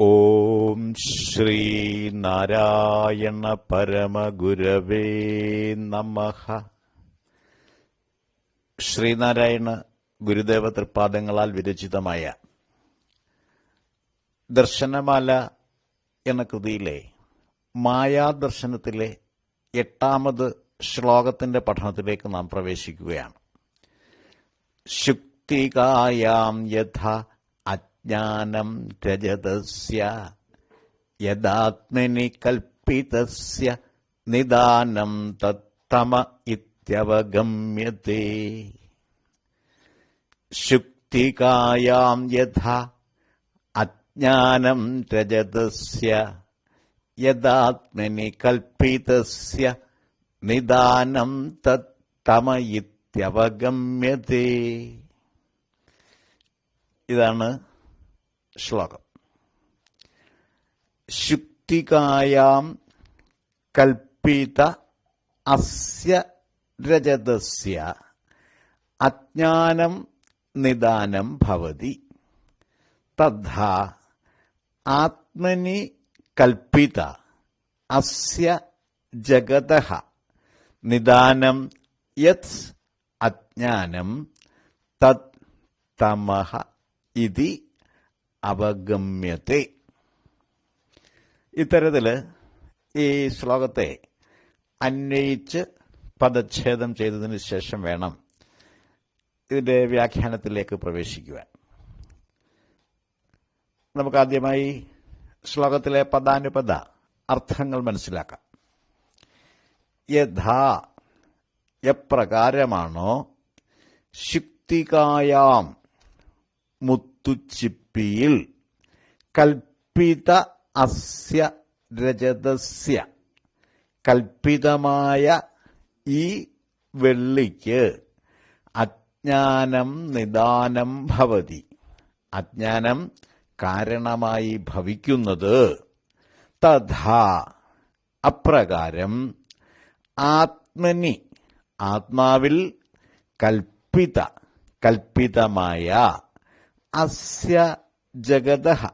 ഓം ശ്രീ നാരായണ പരമഗുരവേ നമ. ശ്രീനാരായണ ഗുരുദേവ തൃപ്പാദങ്ങളാൽ വിരചിതമായ ദർശനമാല എന്ന കൃതിയിലെ മായാദർശനത്തിലെ എട്ടാമത് ശ്ലോകത്തിന്റെ പഠനത്തിലേക്ക് നാം പ്രവേശിക്കുകയാണ്. ശുക്തികായാം യഥ അജ്ഞാനം രജതസ്യ യദാത്മനി കൽപ്പിതസ്യ നിദാനം തത്തമ ഇത്യവഗമ്യത്തെ. ശുക്തികായാം യഥ അജ്ഞാനം രജതസ്യ യദാത്മനി കൽപ്പിതസ്യ നിദാനം തത്തമ ഇത്യവഗമ്യത്തെ. ഇതാണ് ശ്ലോകം. ശുക്തികായാം കൽപ്പിത അസ്യ രജതസ്യ അജ്ഞാനം നിദാനം ഭവതി. തഥാ ആത്മനി കൽപ്പിത അസ്യ ജഗത നിദാനം യത് അജ്ഞാനം തത് തമഹ ഇതി അവഗമ്യത്തെ. ഇത്തരത്തിൽ ഈ ശ്ലോകത്തെ അന്വയിച്ച് പദച്ഛേദം ചെയ്തതിന് ശേഷം വേണം ഇതിന്റെ വ്യാഖ്യാനത്തിലേക്ക് പ്രവേശിക്കുവാൻ. നമുക്ക് ആദ്യമായി ശ്ലോകത്തിലെ പദാനുപദ അർത്ഥങ്ങൾ മനസ്സിലാക്കാം. യഥാ എപ്രകാരമാണോ ശുക്തികായാം മുത്തുച്ചിപ്പിയിൽ കൽപ്പിത അസ്യ രജതസ്യ. കൽപ്പിതമായ ഈ വെള്ളിക്ക് അജ്ഞാനം നിദാനം ഭവതി. അജ്ഞാനം കാരണമായി ഭവിക്കുന്നത്. തഥാ അപ്രകാരം ആത്മനി. ആത്മാവിൽ കൽപ്പിത കൽപ്പിതമായ അസ്യ ജഗത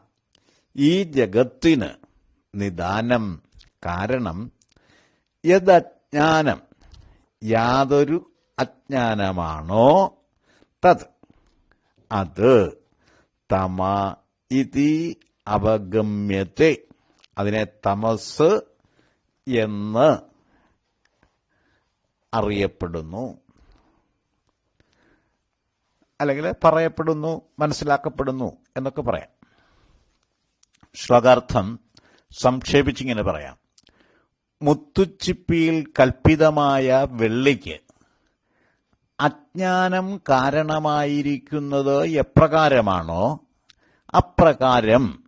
ഈ ജഗത്തിന് നിദാനം കാരണം യദജ്ഞാനം യാതൊരു അജ്ഞാനമാണോ? തത്. അത് തമ ഇതി അവഗമ്യത്തെ. അതിനെ തമസ് എന്ന് അറിയപ്പെടുന്നു. അല്ലെങ്കിൽ പറയപ്പെടുന്നു മനസ്സിലാക്കപ്പെടുന്നു എന്നൊക്കെ പറയാം. ശ്ലോകാർത്ഥം സംക്ഷേപിച്ചിങ്ങനെ പറയാം. മുത്തുച്ചിപ്പിയിൽ കൽപ്പിതമായ വെള്ളിക്ക് അജ്ഞാനം കാരണമായിരിക്കുന്നത് എപ്രകാരമാണോ? അപ്രകാരം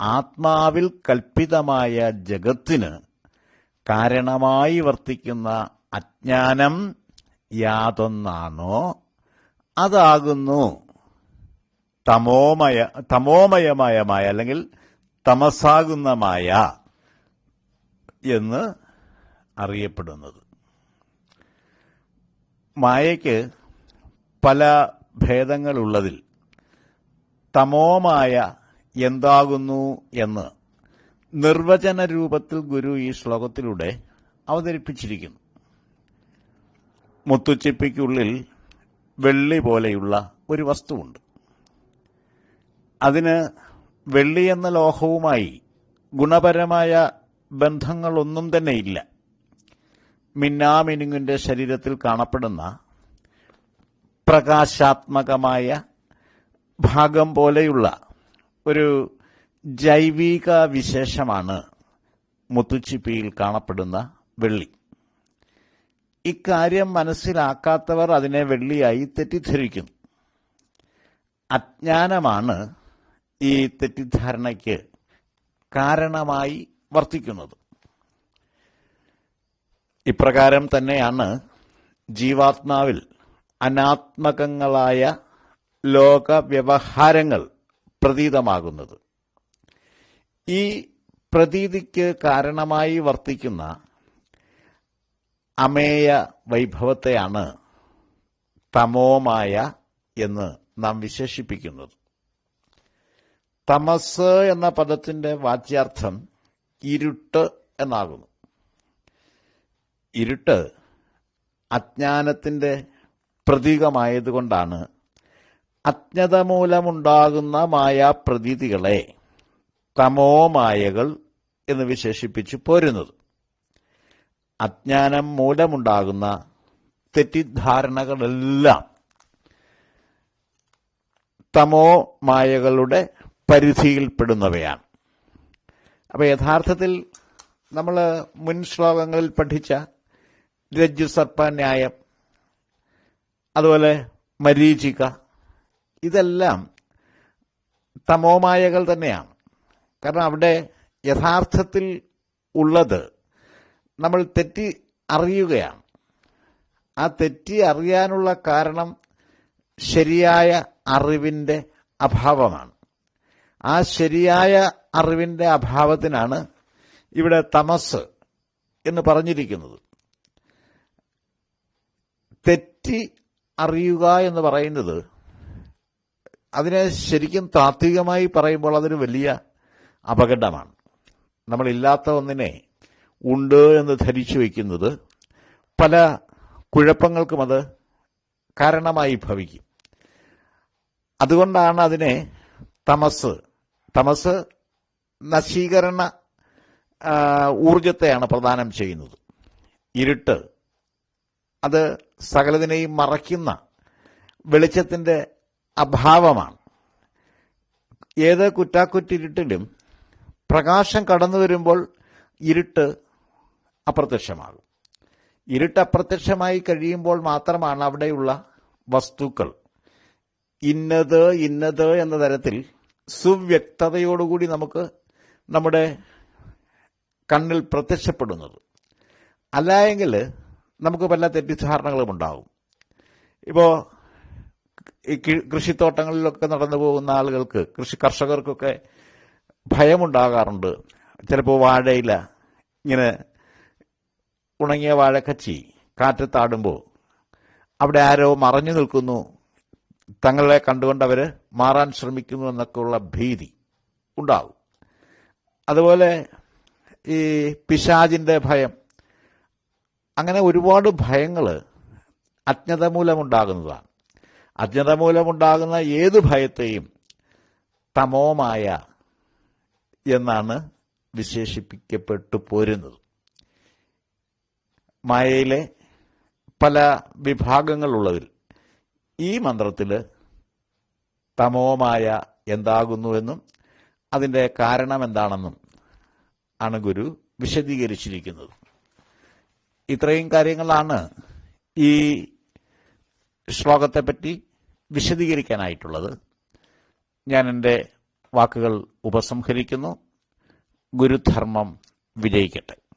ആത്മാവിൽ കൽപ്പിതമായ ജഗത്തിന് കാരണമായി വർത്തിക്കുന്ന അജ്ഞാനം യാതൊന്നാണോ? അതാകുന്നു. തമോമയ തമോമയമായ മായ അല്ലെങ്കിൽ തമസാകുന്ന മായ എന്ന് അറിയപ്പെടുന്നത്. മായയ്ക്ക് പല ഭേദങ്ങളുള്ളതിൽ തമോമായ എന്താകുന്നു എന്ന് നിർവചന രൂപത്തിൽ ഗുരു ഈ ശ്ലോകത്തിലൂടെ അവതരിപ്പിച്ചിരിക്കുന്നു. മുത്തുച്ചിപ്പിക്കുള്ളിൽ വെള്ളി പോലെയുള്ള ഒരു വസ്തുവുണ്ട്. അതിന് വെള്ളി എന്ന ലോഹവുമായി ഗുണപരമായ ബന്ധങ്ങളൊന്നും തന്നെ ഇല്ല. മിന്നാമിനുങ്ങിന്റെ ശരീരത്തിൽ കാണപ്പെടുന്ന പ്രകാശാത്മകമായ ഭാഗം പോലെയുള്ള ഒരു ജൈവിക വിശേഷമാണ് മുത്തുച്ചിപ്പിയിൽ കാണപ്പെടുന്ന വെള്ളി. ഇക്കാര്യം മനസ്സിലാക്കാത്തവർ അതിനെ വെള്ളിയായി തെറ്റിദ്ധരിക്കുന്നു. അജ്ഞാനമാണ് ഈ തെറ്റിദ്ധാരണയ്ക്ക് കാരണമായി വർത്തിക്കുന്നത്. ഇപ്രകാരം തന്നെയാണ് ജീവാത്മാവിൽ അനാത്മകങ്ങളായ ലോകവ്യവഹാരങ്ങൾ പ്രതീതമാകുന്നത്. ഈ പ്രതീതിക്ക് കാരണമായി വർത്തിക്കുന്ന അമേയ വൈഭവത്തെയാണ് തമോമായ എന്ന് നാം വിശേഷിപ്പിക്കുന്നത്. തമസ് എന്ന പദത്തിന്റെ വാച്യാർത്ഥം ഇരുട്ട് എന്നാകുന്നു. ഇരുട്ട് അജ്ഞാനത്തിന്റെ പ്രതീകമായതുകൊണ്ടാണ് അജ്ഞത മൂലമുണ്ടാകുന്ന മായാപ്രതീതികളെ തമോമായകൾ എന്ന് വിശേഷിപ്പിച്ച് പോരുന്നത്. അജ്ഞാനം മൂലമുണ്ടാകുന്ന തെറ്റിദ്ധാരണകളെല്ലാം തമോ മായകളുടെ പരിധിയിൽപ്പെടുന്നവയാണ്. അപ്പൊ യഥാർത്ഥത്തിൽ നമ്മൾ മുൻ ശ്ലോകങ്ങളിൽ പഠിച്ച രജ്ജു സർപ്പന്യായം അതുപോലെ മരീചിക ഇതെല്ലാം തമോമായകൾ തന്നെയാണ്. കാരണം അവിടെ യഥാർത്ഥത്തിൽ ഉള്ളത് നമ്മൾ തെറ്റി അറിയുകയാണ്. ആ തെറ്റി അറിയാനുള്ള കാരണം ശരിയായ അറിവിന്റെ അഭാവമാണ്. ആ ശരിയായ അറിവിന്റെ അഭാവത്തിനാണ് ഇവിടെ തമസ് എന്ന് പറഞ്ഞിരിക്കുന്നത്. തെറ്റി അറിയുക എന്ന് പറയുന്നത് അതിനെ ശരിക്കും താത്വികമായി പറയുമ്പോൾ അതൊരു വലിയ അപകടമാണ്. നമ്മളില്ലാത്ത ഒന്നിനെ ഉണ്ട് എന്ന് ധരിച്ചു വയ്ക്കുന്നത് പല കുഴപ്പങ്ങൾക്കും അത് കാരണമായി ഭവിക്കും. അതുകൊണ്ടാണ് അതിനെ തമസ്. തമസ് നശീകരണ ഊർജത്തെയാണ് പ്രദാനം ചെയ്യുന്നത്. ഇരുട്ട്. അത് സകലതിനെയും മറയ്ക്കുന്ന വെളിച്ചത്തിന്റെ അഭാവമാണ്. ഏത് കുറ്റാക്കുറ്റിരുട്ടിലും പ്രകാശം കടന്നു വരുമ്പോൾ ഇരുട്ട് അപ്രത്യക്ഷമാകും. ഇരുട്ട് അപ്രത്യക്ഷമായി കഴിയുമ്പോൾ മാത്രമാണ് അവിടെയുള്ള വസ്തുക്കൾ. ഇന്നത് ഇന്നത് എന്ന തരത്തിൽ സുവ്യക്തതയോടുകൂടി നമുക്ക് നമ്മുടെ കണ്ണിൽ പ്രത്യക്ഷപ്പെടുന്നത്. അല്ലായെങ്കിൽ നമുക്ക് പല തെറ്റിദ്ധാരണകളും ഉണ്ടാകും. ഇപ്പോൾ ഈ കൃഷിത്തോട്ടങ്ങളിലൊക്കെ നടന്നു പോകുന്ന ആളുകൾക്ക് കൃഷി കർഷകർക്കൊക്കെ ഭയമുണ്ടാകാറുണ്ട്. ചിലപ്പോൾ വാഴയില ഇങ്ങനെ ഉണങ്ങിയ വാഴക്കച്ചി കാറ്റത്താടുമ്പോൾ അവിടെ ആരോ മറഞ്ഞു നിൽക്കുന്നു. തങ്ങളെ കണ്ടുകൊണ്ടവർ മാറാൻ ശ്രമിക്കുന്നു എന്നൊക്കെയുള്ള ഭീതി ഉണ്ടാവും അതുപോലെ ഈ പിശാജിന്റെ ഭയം. അങ്ങനെ ഒരുപാട് ഭയങ്ങൾ അജ്ഞത മൂലമുണ്ടാകുന്നതാണ്. അജ്ഞത മൂലമുണ്ടാകുന്ന ഏത് ഭയത്തെയും തമോമായ എന്നാണ് വിശേഷിപ്പിക്കപ്പെട്ടു പോരുന്നത്. മായയിലെ പല വിഭാഗങ്ങളുള്ളതിൽ ഈ മന്ത്രത്തിൽ തമോമായ എന്താകുന്നുവെന്നും അതിന്റെ കാരണം എന്താണെന്നും ആണ് ഗുരു വിശദീകരിച്ചിരിക്കുന്നത്. ഇത്രയും കാര്യങ്ങളാണ് ഈ ശ്ലോകത്തെപ്പറ്റി വിശദീകരിക്കാനായിട്ടുള്ളത്. ഞാൻ എന്റെ വാക്കുകൾ ഉപസംഹരിക്കുന്നു. ഗുരുധർമ്മം വിജയിക്കട്ടെ.